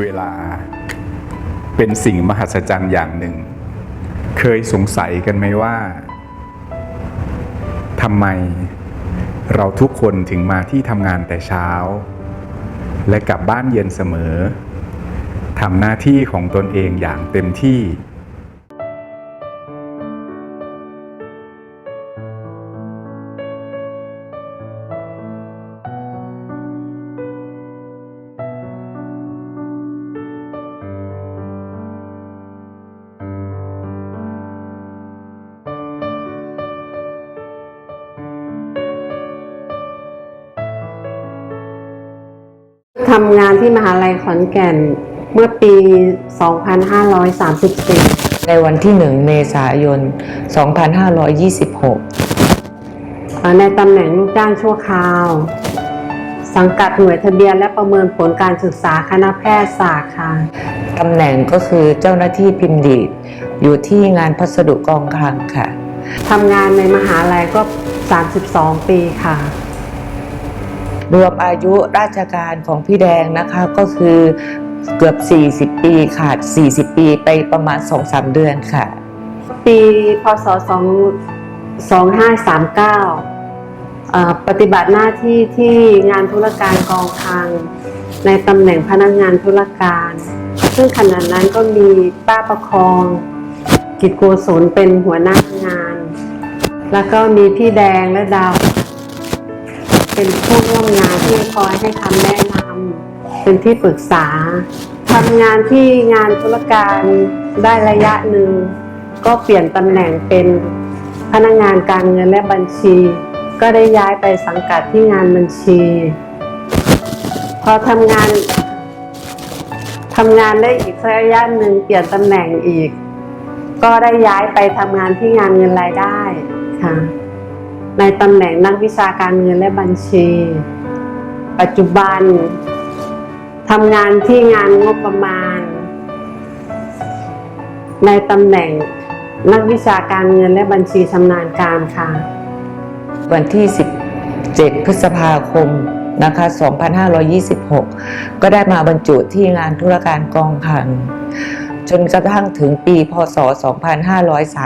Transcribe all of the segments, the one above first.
เวลา เป็นสิ่งมหัศจรรย์อย่างหนึ่ง เคยสงสัยกันไหมว่าทำไมเราทุกคนถึงมาที่ทำงานแต่เช้า และกลับบ้านเย็นเสมอทำหน้าที่ของตนเองอย่างเต็มที่ ทำงานที่มหาลัยขอนแก่นเมื่อปี 2534 ในวันที่ 1 เมษายน 2526เอ่อในตำแหน่งลูกจ้างชั่วคราว สังกัดหน่วยทะเบียนและประเมินผลการศึกษาคณะแพทยศาสตร์ค่ะตำแหน่งก็คือเจ้าหน้าที่พิมพ์ดีดอยู่ที่งานพัสดุกองคลังค่ะทำงานในมหาลัยก็ 32 ปีค่ะ รวมอายุราชการของพี่แดงนะคะก็คือเกือบ 40 ปีขาด 40 ปีไปประมาณ 2-3 เดือนค่ะ ปีพศ2 2539เอ่อปฏิบัติหน้าที่ที่งานธุรการกองคลังในตำแหน่งพนักงานธุรการ ซึ่งขณะนั้นก็มีป้าประคอง กิจโกศลเป็นหัวหน้างาน แล้วก็มีพี่แดงและดาว เป็นผู้ร่วมงานที่คอยให้คำแนะนำเป็นที่ปรึกษาทำงานที่งานธุรการได้ระยะหนึ่ง ก็เปลี่ยนตำแหน่งเป็นพนักงานการเงินและบัญชี ก็ได้ย้ายไปสังกัดที่งานบัญชี พอทำงานทำงานได้อีกระยะหนึ่งเปลี่ยนตำแหน่งอีก ก็ได้ย้ายไปทำงานที่งานเงินรายได้ค่ะ ในตำแหน่งนักวิชาการเงินและบัญชี ปัจจุบันทำงานที่งานงบประมาณ ในตำแหน่งนักวิชาการเงินและบัญชีชำนาญการค่ะ วันที่ 17 พฤษภาคมนะคะ 2526 ก็ได้มาบรรจุที่งานธุรการกองคลังจนกระทั่งถึงปี พศ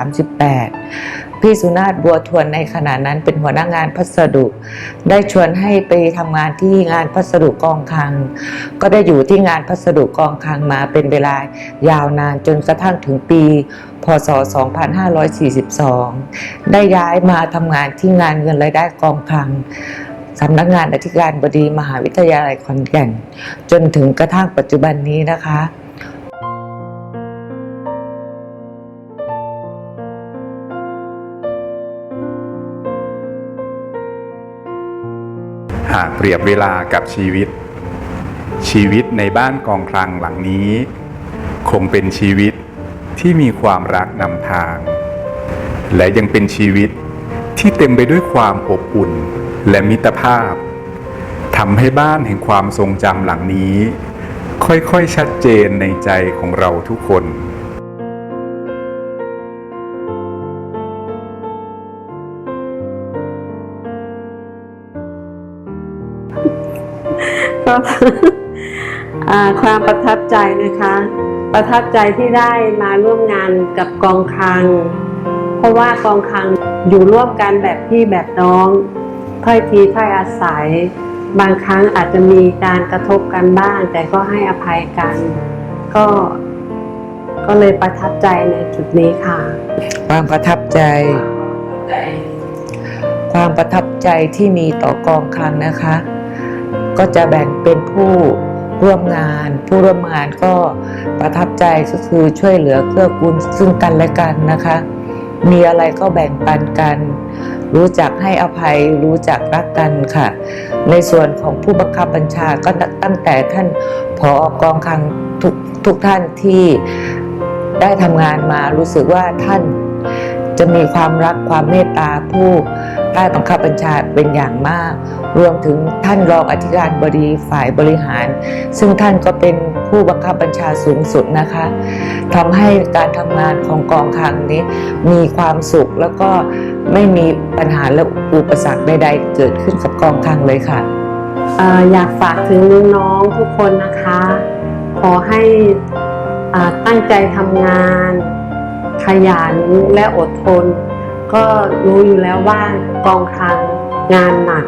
2538 พี่สุนาถบัวทวนในขณะนั้นเป็นหัวหน้างานพัสดุ ได้ชวนให้ไปทำงานที่งานพัสดุกองคลัง ก็ได้อยู่ที่งานพัสดุกองคลังมาเป็นเวลายาวนานจนกระทั่งถึงปี พศ 2542 ได้ย้ายมาทำงานที่งานเงินรายได้กองคลังสำนักงานอธิการบดีมหาวิทยาลัยขอนแก่น จนถึงกระทั่งปัจจุบันนี้นะคะ หากเปรียบเวลากับชีวิต ชีวิตในบ้านกองคลังหลังนี้ คงเป็นชีวิตที่มีความรักนำทาง และยังเป็นชีวิตที่เต็มไปด้วยความอบอุ่นและมิตรภาพทำให้บ้านแห่งความทรงจำหลังนี้ ค่อยๆชัดเจนในใจของเราทุกคน ก็ความประทับใจนะคะ ประทับใจที่ได้มาร่วมงานกับกองคลัง เพราะว่ากองคลังอยู่ร่วมกันแบบพี่แบบน้องถ้อยทีถ้อยอาศัย บางครั้งอาจจะมีการกระทบกันบ้าง แต่ก็ให้อภัยกัน ก็ก็เลยประทับใจในจุดนี้ค่ะ ความประทับใจ ความประทับใจที่มีต่อกองคลังนะคะ ก็จะแบ่งเป็นผู้ร่วมงาน ผู้ร่วมงานก็ประทับใจก็คือช่วยเหลือเกื้อกูลซึ่งกันและกันนะคะ มีอะไรก็แบ่งปันกัน รู้จักให้อภัยรู้จักรักกันค่ะ ในส่วนของผู้บังคับบัญชาก็ตั้งแต่ท่านผอกองคลังทุกทุกท่านที่ได้ทำงานมารู้สึกว่าท่าน จะมีความรักความเมตตาผู้ใต้บังคับบัญชาเป็นอย่างมาก รวมถึงท่านรองอธิการบดีฝ่ายบริหาร ซึ่งท่านก็เป็นผู้บังคับบัญชาสูงสุดนะคะทำให้การทำงานของกองคลังนี้ มีความสุขแล้วก็ไม่มีปัญหาและอุปสรรคใดๆ เกิดขึ้นกับกองคลังเลยค่ะออยากฝากถึงน้องๆทุกคนนะคะคอให้ตั้งใจทำงาน ขยันและอดทน ก็รู้อยู่แล้วว่ากองคลังงานหนัก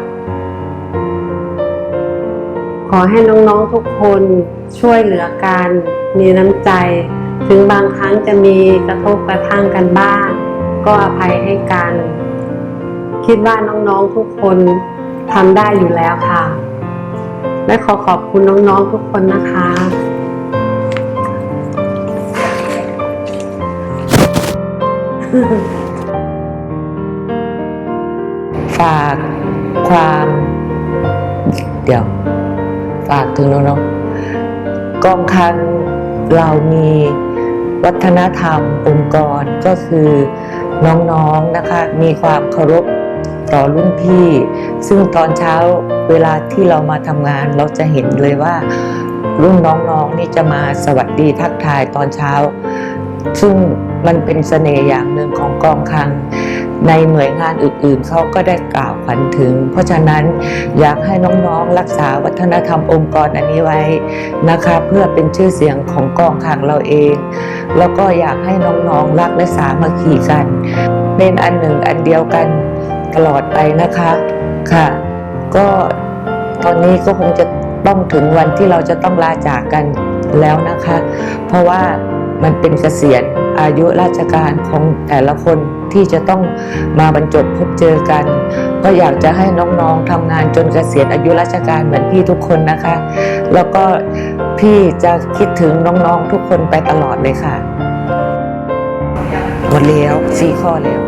ขอให้น้องๆทุกคนช่วยเหลือกัน มีน้ำใจ ถึงบางครั้งจะมีกระทบกระทั่งกันบ้าง ก็อภัยให้กัน คิดว่าน้องๆทุกคนทำได้อยู่แล้วค่ะ และขอขอบคุณน้องๆทุกคนนะคะ ฝากความ เดี๋ยว ฝากถึงน้องๆกองคันเรามีวัฒนธรรมองค์กรก็คือน้องๆนะคะ มีความเคารพต่อรุ่นพี่ ซึ่งตอนเช้าเวลาที่เรามาทำงานเราจะเห็นเลยว่า รุ่นน้องๆนี่จะมาสวัสดีทักทายตอนเช้า ซึ่ง มันเป็นเสน่ห์อย่างหนึ่งของกองคลัง ในหน่วยงานอื่นๆเขาก็ได้กล่าวขวัญถึง เพราะฉะนั้นอยากให้น้องๆรักษาวัฒนธรรมองค์กรอันนี้ไว้นะคะ เพื่อเป็นชื่อเสียงของกองคลังเราเอง แล้วก็อยากให้น้องๆรักและสามัคคีกัน เป็นอันหนึ่งอันเดียวกันตลอดไปนะคะค่ะ ก็ตอนนี้ก็คงจะต้องถึงวันที่เราจะต้องลาจากกันแล้วนะคะ เพราะว่ามันเป็นเกษียณ อายุราชการของแต่ละคนที่จะต้องมาบรรจบพบเจอกัน ก็อยากจะให้น้องๆทำงานจนเกษียณอายุราชการเหมือนพี่ทุกคนนะคะ แล้วก็พี่จะคิดถึงน้องๆทุกคนไปตลอดเลยค่ะ หมดแล้วสี่ข้อแล้ว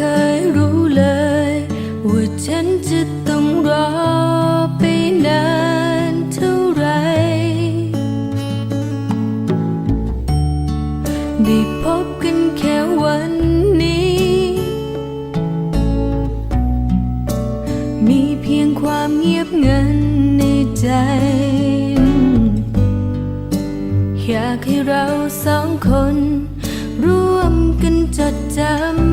เคยรู้เลย ว่าฉันจะต้องรอไปนานเท่าไร ได้พบกันแค่วันนี้ มีเพียงความเงียบงันในใจ อยากให้เราสองคน ร่วมกันจดจำ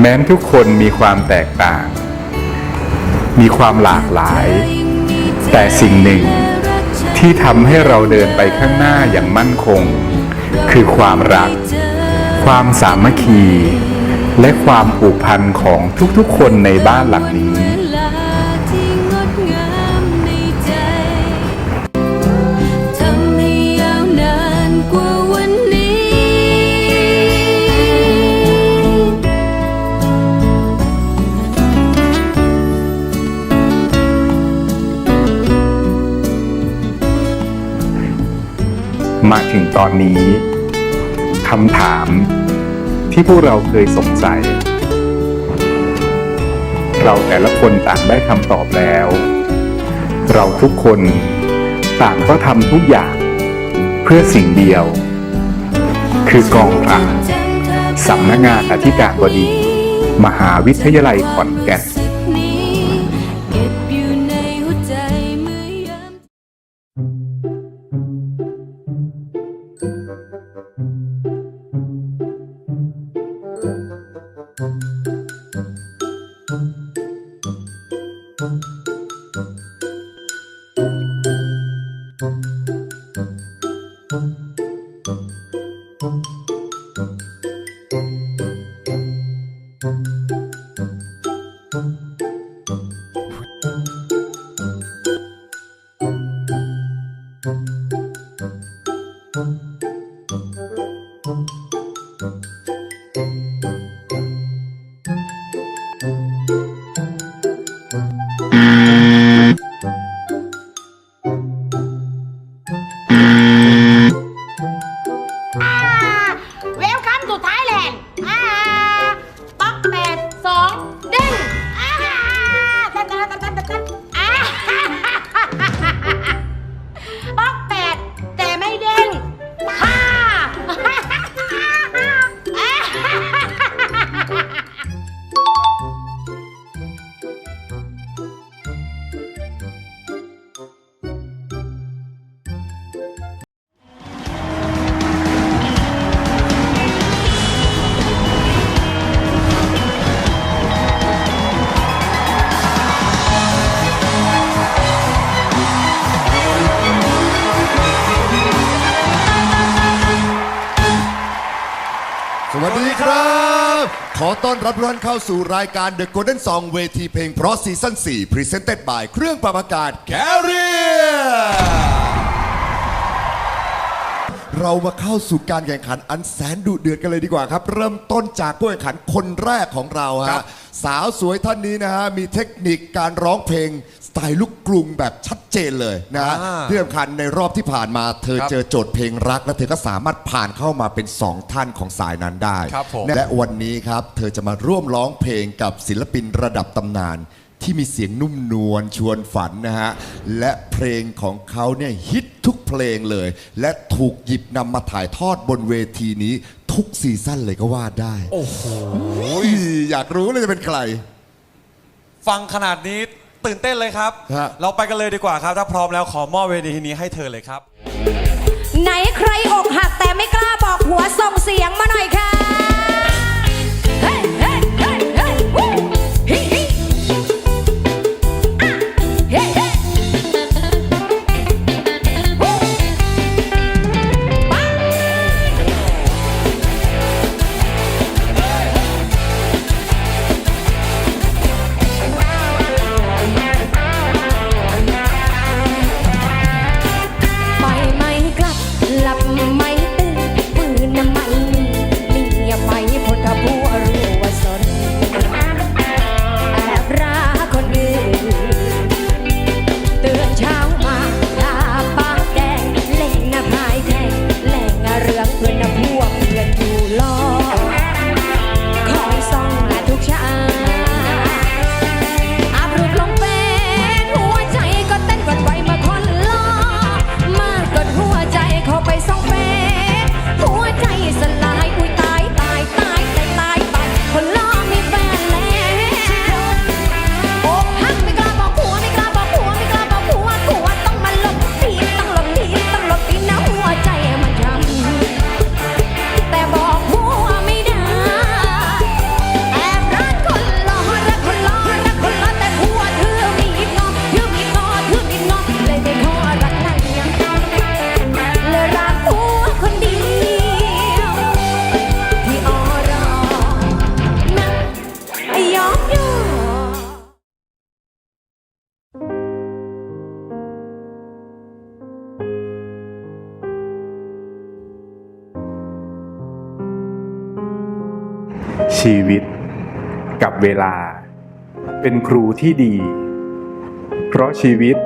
แม้ทุกคนมีความแตกต่าง มีความหลากหลาย แต่สิ่งหนึ่งที่ทำให้เราเดินไปข้างหน้าอย่างมั่นคง คือความรัก ความสามัคคี และความผูกพันของทุกๆคนในบ้านหลังนี้ มาถึงตอนนี้คำถามที่พวกเราเคยสงสัย เราแต่ละคนต่างได้คำตอบแล้ว เราทุกคนต่างก็ทำทุกอย่างเพื่อสิ่งเดียว คือกองพระสำนักงานอธิการบดี มหาวิทยาลัยขอนแก่น เว สวัสดีครับ ขอต้อนรับทุกท่านเข้าสู่รายการ The Golden Song เวทีเพลงเพราะซีซั่น4 Presented by เครื่องปรับอากาศ Carrier เรามาเข้าสู่การแข่งขันอันแสนดุเดือดกันเลยดีกว่าครับ เริ่มต้นจากผู้แข่งขันคนแรกของเราฮะสาวสวยท่านนี้นะฮะมีเทคนิคการร้องเพลงส ไตล์ลูกกรุงแบบชัดเจนเลยนะฮะอ่าที่สำคัญในรอบที่ผ่านมาเธอครับเจอโจทย์เพลงรัก และเธอก็สามารถผ่านเข้ามาเป็นสองท่านของสายนั้นได้ ครับผม และวันนี้ครับเธอจะมาร่วมร้องเพลงกับศิลปินระดับตำนาน ที่มีเสียงนุ่มนวลชวนฝันนะฮะ และเพลงของเขาเนี่ยฮิตทุกเพลงเลย และถูกหยิบนำมาถ่ายทอดบนเวทีนี้ทุกซีซั่นเลยก็ว่าได้ โอ้โห อยากรู้เลยจะเป็นใคร ฟังขนาดนี้ ตื่นเต้นเลยครับ ฮะ เราไปกันเลยดีกว่าครับ ถ้าพร้อมแล้วขอมอบเวทีนี้ให้เธอเลยครับ ไหนใครอกหักแต่ไม่กล้าบอกหัวส่งเสียงมาหน่อยค่ะ ชีวิตกับเวลา เป็นครูที่ดี เพราะชีวิต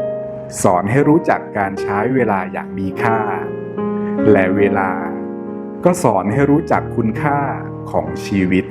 สอนให้รู้จักการใช้เวลาอย่างมีค่า และเวลาก็สอนให้รู้จักคุณค่าของชีวิต